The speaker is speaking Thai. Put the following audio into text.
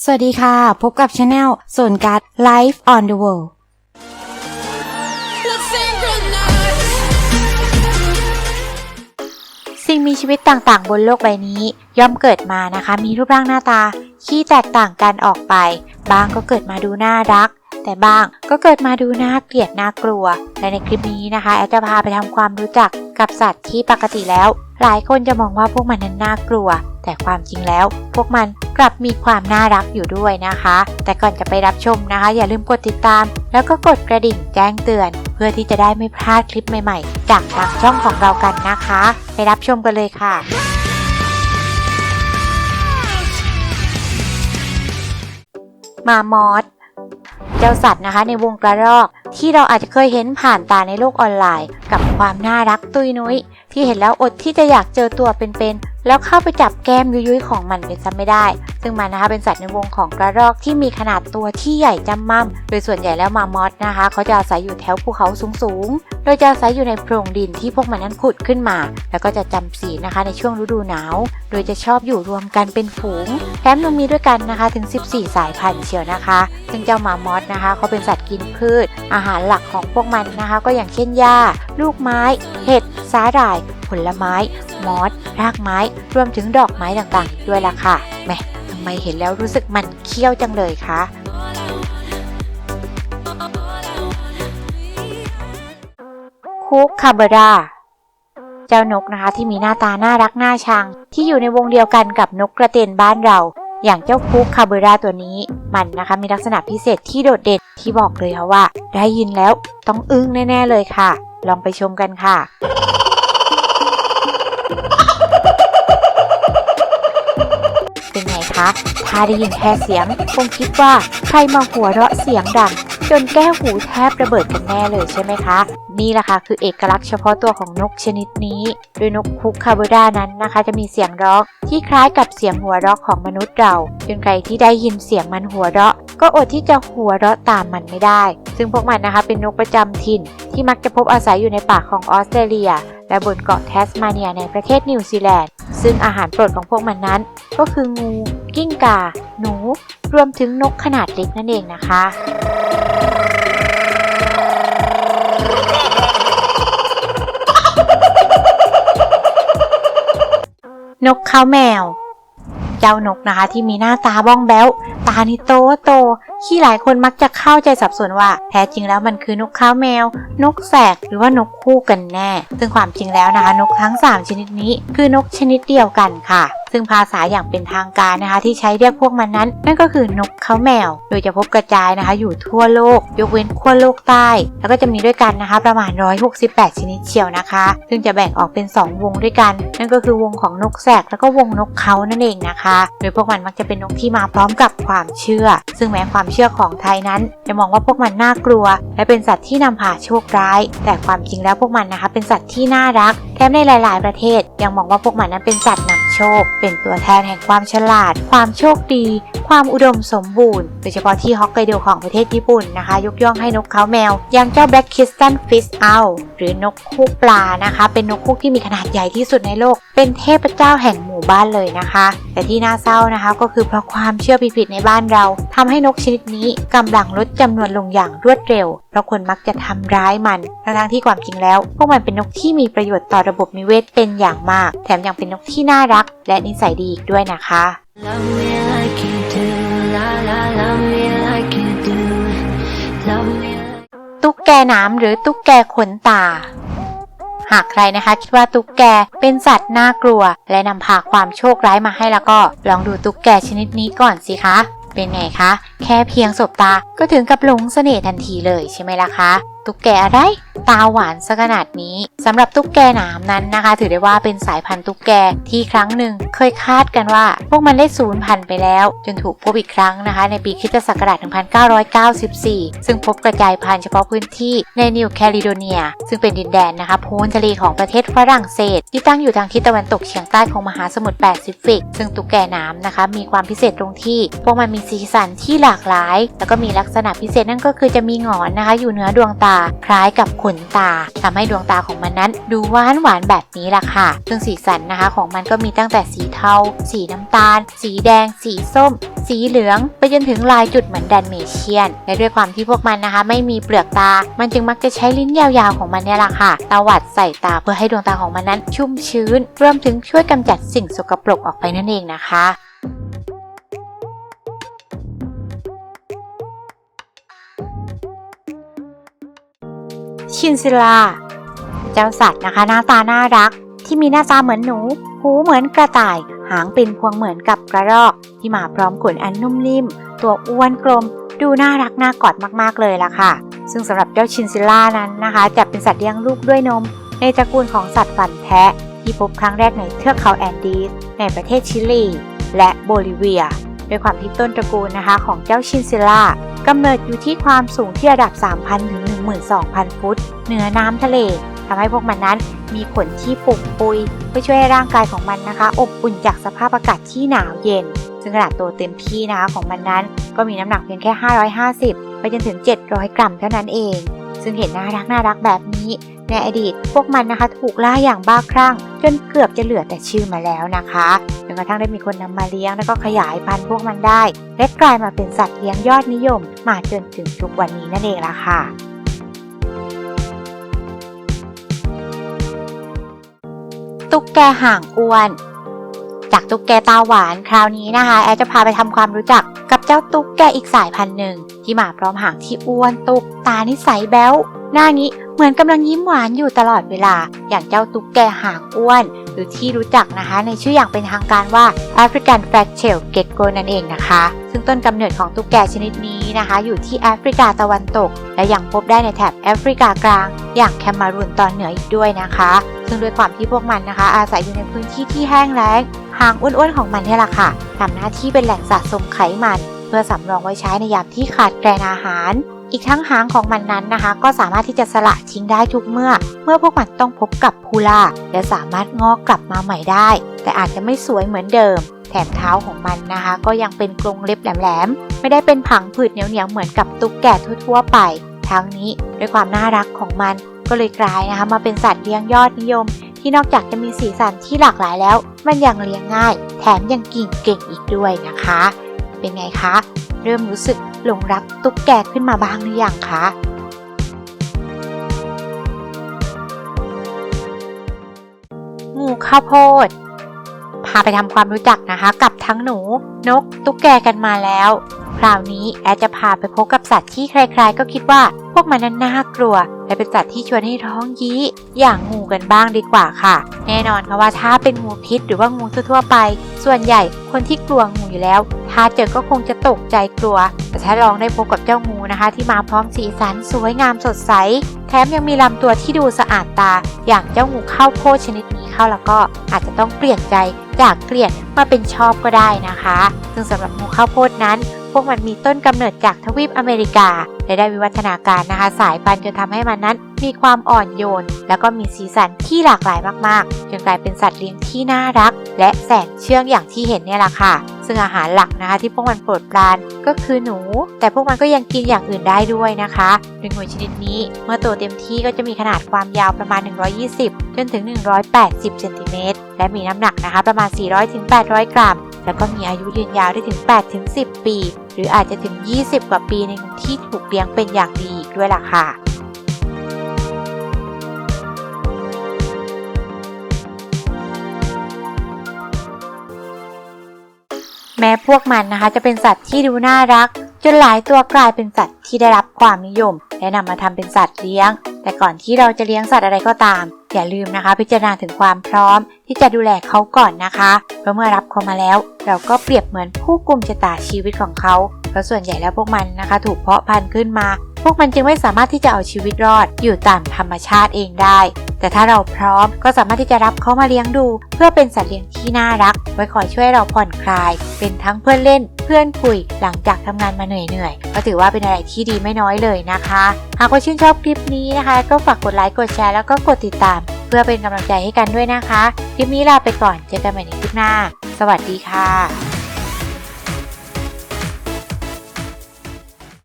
สวัสดีค่ะ พบกับช anel ส่วนการ Life on the World สิ่งมีชีวิตต่างๆ บนโลกใบนี้ ย่อมเกิดมานะคะ มีรูปร่างหน้าตาที่แตกต่างกันออกไป บางก็เกิดมาดูน่ารัก แต่บางก็เกิดมาดูน่าเกลียดน่ากลัว และในคลิปนี้นะคะ แอดจะพาไปทำความรู้จักกับสัตว์ที่ปกติแล้ว หลายคนจะมองว่าพวกมันนั้นน่ากลัว แต่ความจริงแล้ว พวกมันกลับมีความน่ารักอยู่ด้วยนะคะ แต่ก่อนจะไปรับชมนะคะ อย่าลืมกดติดตาม แล้วก็กดกระดิ่งแจ้งเตือน เพื่อที่จะได้ไม่พลาดคลิปใหม่ๆ จากทางช่องของเรากันนะคะ ไปรับชมกันเลยค่ะมามอสเจ้าสัตว์นะคะในวงกระรอก ที่เราอาจจะเคยเห็นผ่านตาในโลกออนไลน์ กับความน่ารักตุยนุ้ยที่เห็นแล้วอดที่จะอยากเจอตัวเป็นๆแล้วเข้าไปจับแก้มยุยๆของมันเป็นซะไม่ได้ ซึ่งมันนะคะเป็นสัตว์ในวงของกระรอกที่มีขนาดตัวที่ใหญ่จำม่ำโดยส่วนใหญ่แล้วมามอสนะคะ เขาจะอาศัยอยู่แถวภูเขาสูงๆ โดยจะอาศัยอยู่ในโพรงดินที่พวกมันนั้นขุดขึ้นมา แล้วก็จะจำศีลนะคะในช่วงฤดูหนาว โดยจะชอบอยู่รวมกันเป็นฝูงแถมยังมีด้วยกันนะคะถึง 14 สายพันธุ์เชียวนะคะ ซึ่งเจ้ามามอสนะคะเขาเป็นสัตว์กินพืชอาหารหลักของพวกมันนะคะ ก็อย่างเช่นหญ้า ลูกไม้ เห็ด สาหร่าย ผลไม้ มอส รากไม้ รวมถึงดอกไม้ต่างๆ ด้วยล่ะค่ะแหมทำไมเห็นแล้วรู้สึกมันเคี้ยวจังเลยคะคุกคาเบราเจ้านกนะคะที่มีหน้าตาน่ารักน่าชัง ที่อยู่ในวงเดียวกันกับนกกระเตนบ้านเรา อย่างเจ้าคุกคาเบราตัวนี้มันนะคะมีลักษณะพิเศษที่โดดเด่นที่บอกเลยค่ะว่า ได้ยินแล้วต้องอึ้งแน่ ๆ เลยค่ะ ลองไปชมกันค่ะเป็นไงคะ ถ้าได้ยินแค่เสียง คงคิดว่าใครมาหัวเราะเสียงดัง จนแก้วหูแทบระเบิดกันแน่เลยใช่ไหมคะ นี่แหละค่ะคือเอกลักษณ์เฉพาะตัวของนกชนิดนี้ โดยนกคุกคาโบดานั้นนะคะ จะมีเสียงร้องที่คล้ายกับเสียงหัวเราะของมนุษย์เราจนใครที่ได้ยินเสียงมันหัวเราะ ก็อดที่จะหัวเราะตามมันไม่ได้ ซึ่งพวกมันนะคะเป็นนกประจำถิ่น ที่มักจะพบอาศัยอยู่ในป่าของออสเตรเลีย และบนเกาะแทสมาเนียในประเทศนิวซีแลนด์ซึ่งอาหารโปรดของพวกมันนั้น ก็คืองู กิ้งก่า หนู รวมถึงนกขนาดเล็กนั่นเองนะคะ นกเขาแมว เจ้านกนะคะที่มีหน้าตาบ้องแบ้วตานี่โตโตที่หลายคนมักจะเข้าใจสับสนว่า แท้จริงแล้วมันคือนกข้าวแมว นกแสกหรือว่านกคู่กันแน่ ซึ่งความจริงแล้วนะคะนกทั้ง 3 ชนิดนี้คือนกชนิดเดียวกันค่ะซึ่งภาษาอย่างเป็นทางการนะคะ ที่ใช้เรียกพวกมันนั้น นั่นก็คือนกเขาแมว โดยจะพบกระจายนะคะ อยู่ทั่วโลก ยกเว้นขั้วโลกใต้ แล้วก็จะมีด้วยกันนะคะ ประมาณ 168 ชนิดเชียวนะคะ ซึ่งจะแบ่งออกเป็น 2 วงด้วยกัน นั่นก็คือวงของนกแสกแล้วก็วงนกเขานั่นเองนะคะ โดยพวกมันมักจะเป็นนกที่มาพร้อมกับความเชื่อ ซึ่งแม้ความเชื่อของไทยนั้นจะมองว่าพวกมันน่ากลัว และเป็นสัตว์ที่นำพาโชคร้าย แต่ความจริงแล้วพวกมันนะคะเป็นสัตว์ที่น่ารักแถมในหลาย ๆ ประเทศ ยังมองว่าพวกมันนั้นเป็นสัตว์นำโชค เป็นตัวแทนแห่งความฉลาด ความโชคดี ความอุดมสมบูรณ์ โดยเฉพาะที่ฮอกไกโดของประเทศญี่ปุ่นนะคะ ยกย่องให้นกเขาแมว อย่างเจ้า Black k i s t a n Fish Owl หรือนกคูกปลานะคะ เป็นนกคูกที่มีขนาดใหญ่ที่สุดในโลก เป็นเทพเจ้าแห่ง มู่บ้านเลยนะคะ แต่ที่น่าเศร้านะคะก็คือเพราะความเชื่อผิดๆในบ้านเราทำให้นกชนิดนี้กำลังลดจำนวนลงอย่างรวดเร็ว เพราะคนมักจะทำร้ายมันทั้งที่ความจริงแล้ว พวกมันเป็นนกที่มีประโยชน์ต่อระบบนิเวศเป็นอย่างมาก แถมยังเป็นนกที่น่ารัก และนิสัยดีอีกด้วยนะคะ Love me like you do, la la, love me like you do, love me ตุ๊กแกน้ำหรือตุ๊กแกขนตา หากใครนะคะ คิดว่าตุ๊กแกเป็นสัตว์น่ากลัว และนำพาความโชคร้ายมาให้แล้วก็ ลองดูตุ๊กแกชนิดนี้ก่อนสิคะเป็นไงคะ แค่เพียงสบตาก็ถึงกับหลงเสน่ห์ทันทีเลยใช่ไหมล่ะคะตุ๊กแกอะไร ตาหวานซะขนาดนี้สำหรับตุ๊กแกหนามนั้นนะคะ ถือได้ว่าเป็นสายพันธุ์ตุ๊กแกที่ครั้งหนึ่งเคยคาดกันว่า พวกมันได้สูญพันธุ์ไปแล้ว จนถูกพบอีกครั้งนะคะ ในปีคิตศักราช 1994 ซึ่งพบกระจายพันธุ์เฉพาะพื้นที่ในนิวแคลิโดเนีย ซึ่งเป็นดินแดนนะคะโพ้นทะเลของประเทศฝรั่งเศส ที่ตั้งอยู่ทางทิศตะวันตกเฉียงใต้ของมหาสมุทรแปซิฟิก ซึ่งตุ๊กแกน้ำนะคะ มีความพิเศษตรงที่ พวกมันมีสีสันที่หลากหลาย แล้วก็มีลักษณะพิเศษนั่นก็คือจะมีหงอนนะคะ อยู่เหนือดวงตาคล้ายกับขนตาทำให้ดวงตาของมันนั้น ดูหวานหวานแบบนี้ล่ะค่ะ ซึ่งสีสันนะคะของมันก็มีตั้งแต่สีเทา สีน้ำตาล สีแดง สีส้ม สีเหลือง ไปจนถึงลายจุดเหมือนดันเมเชียน และด้วยความที่พวกมันนะคะ ไม่มีเปลือกตา มันจึงมักจะใช้ลิ้นยาวๆของมันเนี่ยแหละค่ะตวัดใส่ตาเพื่อให้ดวงตาของมันนั้นชุ่มชื้น รวมถึงช่วยกำจัดสิ่งสกปรกออกไปนั่นเองนะคะ ชินซิลา เจ้าสัตว์นะคะหน้าตาน่ารัก ที่มีหน้าตาเหมือนหนู หูเหมือนกระต่าย หางเป็นพวงเหมือนกับกระรอก ที่มาพร้อมขนอันนุ่มนิ่ม ตัวอ้วนกลม ดูน่ารักน่ากอดมากๆเลยล่ะค่ะ ซึ่งสำหรับเจ้าชินซิล่านั้นนะคะจะเป็นสัตว์เลี้ยงลูกด้วยนม ในตระกูลของสัตว์ฟันแทะที่พบครั้งแรกในเทือกเขาแอนดีสในประเทศชิลี และโบลิเวีย ด้วยความที่ต้นตระกูลนะคะของเจ้าชินซิล่ากำเนิดอยู่ที่ความสูงที่ระดับ 3,000 ถึง 12,000 ฟุต เหนือน้ำทะเลทำให้พวกมันนั้นมีขนที่ปุกปุย เพื่อช่วยให้ร่างกายของมันนะคะ อบอุ่นจากสภาพอากาศที่หนาวเย็น ซึ่งขนาดตัวเต็มที่นะคะของมันนั้น ก็มีน้ำหนักเพียงแค่ 550 ไปจนถึง 700 กรัมเท่านั้นเอง ซึ่งเห็นน่ารักน่ารักแบบนี้ ในอดีต พวกมันนะคะถูกล่าอย่างบ้าคลั่ง จนเกือบจะเหลือแต่ชื่อมาแล้วนะคะจนกระทั่งได้มีคนนำมาเลี้ยงแล้วก็ขยายพันธุ์พวกมันได้ และกลายมาเป็นสัตว์เลี้ยงยอดนิยม มาจนถึงทุกวันนี้นั่นเองล่ะค่ะตุ๊กแกห่างอ้วน จากตุ๊กแกตาหวานคราวนี้นะคะ แอจะพาไปทำความรู้จักกับเจ้าตุ๊กแกอีกสายพันธุ์หนึ่งที่มาพร้อมหางที่อ้วนตุกตานิสัยแบ๊วหน้านี้ เหมือนกำลังยิ้มหวานอยู่ตลอดเวลา อย่างเจ้าตุ๊กแกหางอ้วน หรือที่รู้จักนะคะ ในชื่ออย่างเป็นทางการว่า African Flat Tail Gecko นั่นเองนะคะ ซึ่งต้นกำเนิดของตุ๊กแกชนิดนี้นะคะ อยู่ที่แอฟริกาตะวันตก และยังพบได้ในแถบแอฟริกากลาง อย่างแคมารูนตอนเหนืออีกด้วยนะคะ ซึ่งด้วยความที่พวกมันนะคะ อาศัยอยู่ในพื้นที่ที่แห้งแล้งหางอ้วนๆของมันนี่แหละค่ะทำหน้าที่เป็นแหล่งสะสมไขมัน เพื่อสำรองไว้ใช้ในยามที่ขาดแคลนอาหาร อีกทั้งหางของมันนั้นนะคะ ก็สามารถที่จะสละทิ้งได้ทุกเมื่อ เมื่อพวกมันต้องพบกับพูล่าและสามารถงอกกลับมาใหม่ได้ แต่อาจจะไม่สวยเหมือนเดิม แถมเท้าของมันนะคะ ก็ยังเป็นกรงเล็บแหลมๆไม่ได้เป็นผังผืดเหนียวๆเหมือนกับตุ๊กแกทั่วๆไปทั้งนี้ด้วยความน่ารักของมันก็เลยกลายนะคะมาเป็นสัตว์เลี้ยงยอดนิยม ที่นอกจากจะมีสีสันที่หลากหลายแล้ว มันยังเลี้ยงง่าย แถมยังกินเก่งอีกด้วยนะคะ เป็นไงคะ เริ่มรู้สึกหลงรักตุ๊กแกขึ้นมาบ้างหรือยังคะงูข้าวโพด พาไปทำความรู้จักนะคะ กับทั้งหนู นก ตุ๊กแกกันมาแล้ว คราวนี้แอดจะพาไปพบกับสัตว์ที่ใครๆ ก็คิดว่า พวกมันนั้นน่ากลัว และเป็นสัตว์ที่ชวนให้ท้องยี้ อย่างงูกันบ้างดีกว่าค่ะ แน่นอนค่ะว่าถ้าเป็นงูพิษหรือว่างูทั่วไป ส่วนใหญ่คนที่กลัวงูอยู่แล้ว ถ้าเจอก็คงจะตกใจกลัว แต่ถ้าลองได้พบกับเจ้างูนะคะ ที่มาพร้อมสีสันสวยงามสดใส แถมยังมีลำตัวที่ดูสะอาดตา อย่างเจ้างูข้าวโพดชนิดนี้เข้าแล้วก็อาจจะต้องเปลี่ยนใจจากเกลียดมาเป็นชอบก็ได้นะคะ ซึ่งสำหรับงูข้าวโพดนั้น พวกมันมีต้นกำเนิดจากทวีปอเมริกาและได้วิวัฒนาการนะคะ สายพันธุ์จนทำให้มันนั้น มีความอ่อนโยน แล้วก็มีสีสันที่หลากหลายมากๆจนกลายเป็นสัตว์เลี้ยงที่น่ารัก และแสนเชื่องอย่างที่เห็นเนี่ยแหละค่ะ ซึ่งอาหารหลักนะคะ ที่พวกมันโปรดปรานก็คือหนู แต่พวกมันก็ยังกินอย่างอื่นได้ด้วยนะคะโดยงูชนิดนี้เมื่อโตเต็มที่ก็จะมีขนาดความยาวประมาณ 120 จนถึง 180เซนติเมตรและมีน้ำหนักนะคะประมาณ 400-800 กรัม แล้วก็มีอายุยืนยาวได้ถึง 8-10 ปี หรืออาจจะถึง 20 กว่าปีในที่ถูกเลี้ยงเป็นอย่างดีอีกด้วยล่ะค่ะ แม้พวกมันนะคะ จะเป็นสัตว์ที่ดูน่ารัก จนหลายตัวกลายเป็นสัตว์ที่ได้รับความนิยม และนำมาทำเป็นสัตว์เลี้ยง แต่ก่อนที่เราจะเลี้ยงสัตว์อะไรก็ตาม อย่าลืมนะคะ พิจารณาถึงความพร้อม ที่จะดูแลเขาก่อนนะคะเพราะเมื่อรับเขามาแล้ว เราก็เปรียบเหมือนผู้กุมชะตาชีวิตของเขาเพราะส่วนใหญ่แล้วพวกมันนะคะ ถูกเพาะพันธุ์ขึ้นมา พวกมันจึงไม่สามารถที่จะเอาชีวิตรอดอยู่ตามธรรมชาติเองได้ แต่ถ้าเราพร้อมก็สามารถที่จะรับเขามาเลี้ยงดู เพื่อเป็นสัตว์เลี้ยงที่น่ารัก ไว้คอยช่วยเราผ่อนคลาย เป็นทั้งเพื่อนเล่น เพื่อนคุยหลังจากทำงานมาเหนื่อยๆก็ถือว่าเป็นอะไรที่ดีไม่น้อยเลยนะคะ หากว่าชื่นชอบคลิปนี้นะคะ ก็ฝากกดไลค์กดแชร์แล้วก็กดติดตาม เพื่อเป็นกำลังใจให้กันด้วยนะคะ คลิปนี้ลาไปก่อนเจอกันใหม่ในคลิปหน้า สวัสดีค่ะ